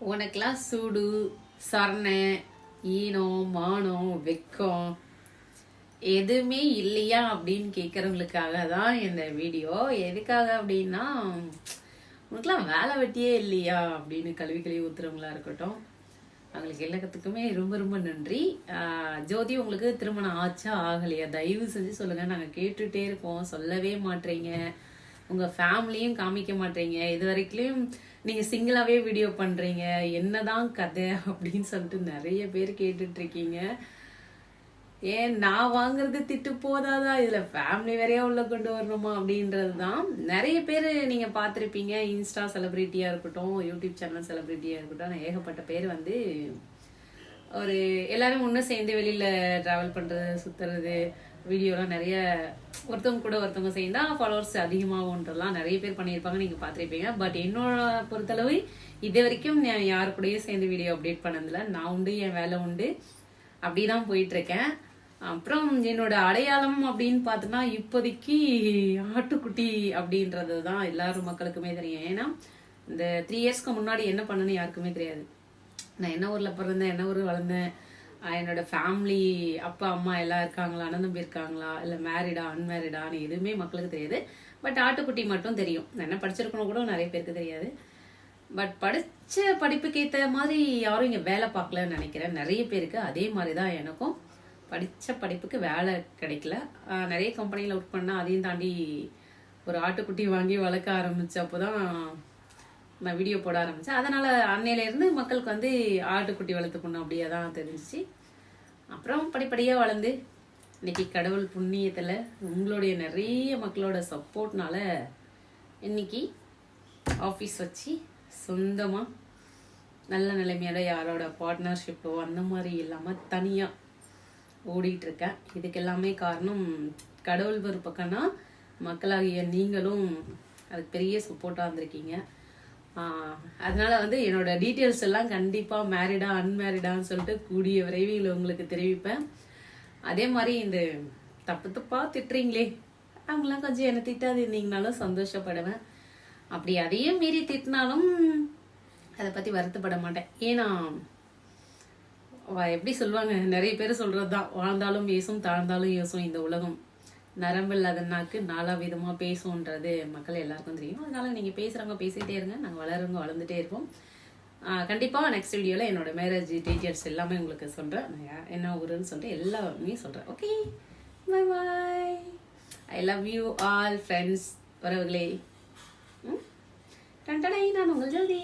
உனக்கெல்லாம் சூடு சரணை ஈனம் மானம் வெக்கம் எதுவுமே இல்லையா அப்படின்னு கேட்குறவங்களுக்காக தான் இந்த வீடியோ. எதுக்காக அப்படின்னா உனக்குலாம் வேலை வெட்டியே இல்லையா அப்படின்னு கல்வி கழுவி ஊத்துறவங்களா இருக்கட்டும். அவங்களுக்கு எல்லாத்துக்குமே ரொம்ப ரொம்ப நன்றி. ஜோதி உங்களுக்கு திருமணம் ஆச்சா ஆகலையா? தயவு செஞ்சு சொல்லுங்க. நாங்கள் கேட்டுட்டே இருக்கோம் சொல்லவே மாட்டேறீங்க. உங்க ஃபேமிலியும் காமிக்க மாட்டீங்க. இது வரைக்கும் நீங்க சிங்கிளாவே வீடியோ பண்றீங்க. என்னதான் கதை அப்படின்னு சொல்லிட்டு நிறைய பேர் கேட்டுட்டு இருக்கீங்க. ஏன் நான் வாங்குறது திட்டு போதாதா? இதுல ஃபேமிலி வேறையா உள்ள கொண்டு வரணுமா அப்படின்றது தான் நிறைய பேர் நீங்க பார்த்துருப்பீங்க. இன்ஸ்டா செலிபிரிட்டியா இருக்கட்டும் யூடியூப் சேனல் செலிபிரிட்டியா இருக்கட்டும் ஏகப்பட்ட பேர் வந்து ஒரு எல்லாரும் ஒன்று சேர்ந்து வெளியில டிராவல் பண்றது சுத்துறது வீடியோலாம் நிறைய ஒருத்தவங்க கூட ஒருத்தவங்க சேர்ந்தா ஃபாலோவர்ஸ் அதிகமாகும்ன்றலாம் நிறைய பேர் பண்ணியிருப்பாங்க நீங்கள் பார்த்துருப்பீங்க. பட் என்னோட பொறுத்தளவு இது வரைக்கும் நான் யாரு கூடயும் சேர்ந்து வீடியோ அப்டேட் பண்ணதில்ல. நான் உண்டு என் வேலை உண்டு. அப்படி தான் போயிட்டுருக்கேன். அப்புறம் என்னோட அடையாளம் அப்படின்னு பார்த்தோன்னா இப்போதைக்கு ஆட்டுக்குட்டி அப்படின்றது தான் எல்லாரும் மக்களுக்குமே தெரியும். ஏன்னா இந்த த்ரீ இயர்ஸ்க்கு முன்னாடி என்ன பண்ணுன்னு யாருக்குமே தெரியாது. நான் என்ன ஊரில் பிறந்தேன் என்ன ஊர் வளர்ந்தேன் என்னோட ஃபேமிலி அப்பா அம்மா எல்லாம் இருக்காங்களா? அண்ணன் தம்பி இருக்காங்களா? இல்லை மேரிடா அன்மேரிடான்னு எதுவுமே மக்களுக்கு தெரியாது. பட் ஆட்டுக்குட்டி மட்டும் தெரியும். என்ன படிச்சிருக்கணும் கூட நிறைய பேருக்கு தெரியாது. பட் படித்த படிப்புக்கு ஏற்ற மாதிரி யாரும் இங்கே வேலை பார்க்கலன்னு நினைக்கிறேன். நிறைய பேருக்கு அதே மாதிரி தான் எனக்கும். படித்த படிப்புக்கு வேலை கிடைக்கல. நிறைய கம்பெனியில் ஒர்க் பண்ணால் அதையும் தாண்டி ஒரு ஆட்டுக்குட்டி வாங்கி வளர்க்க ஆரம்பித்தப்போ தான் நான் வீடியோ போட ஆரம்பித்தேன் அதனால் அன்னையிலேருந்து மக்களுக்கு வந்து ஆட்டுக்குட்டி வளர்த்து பொண்ணு அப்படியே தான் தெரிஞ்சிச்சு. அப்புறம் படிப்படியாக வளர்ந்து இன்னைக்கு கடவுள் புண்ணியத்தில் உங்களுடைய நிறைய மக்களோட சப்போர்ட்னால இன்னைக்கு ஆஃபீஸ் வச்சு சொந்தமாக நல்ல நிலைமையோட யாரோட பார்ட்னர்ஷிப்போ அந்த மாதிரி இல்லாமல் தனியாக ஓடிட்டுருக்கேன் இதுக்கு எல்லாமே காரணம் கடவுள் ஒரு பக்கம்னா மக்களாகிய நீங்களும் அதுக்கு பெரிய சப்போர்ட்டாக இருந்திருக்கீங்க. அதனால வந்து என்னோட டீட்டெயில்ஸ் எல்லாம் கண்டிப்பாக மேரிடா அன்மேரிடான்னு சொல்லிட்டு கூடிய விரைவில் உங்களுக்கு தெரிவிப்பேன். அதே மாதிரி இந்த தப்பு தப்பா திட்டுறீங்களே அவங்களாம் கொஞ்சம் என்னை திட்டாது இருந்தீங்கனாலும் சந்தோஷப்படுவேன். அப்படி அதையும் மீறி திட்டினாலும் அதை பற்றி வருத்தப்பட மாட்டேன். ஏன்னா எப்படி சொல்லுவாங்க நிறைய பேர் சொல்கிறது தான் வாழ்ந்தாலும் ஏசும் தாழ்ந்தாலும் ஏசும் இந்த உலகம். நரம்பு இல்லாத நாக்கு நாலா விதமா பேசும்ன்றது மக்கள் எல்லாருக்கும் தெரியும். அதனால நீங்க பேசுறவங்க பேசிட்டே இருங்க. நாங்க வளருங்க வளர்ந்துட்டே இருப்போம். கண்டிப்பாக நெக்ஸ்ட் வீடியோவில் என்னோட மேரேஜ் டீட்டெயில்ஸ் எல்லாமே உங்களுக்கு சொல்கிறேன் நான் என்ன ஊருன்னு சொல்லிட்டு எல்லாமே சொல்கிறேன் okay bye bye I love you all friends உறவுகளே ம்? நான் உங்கள் ஜோதி.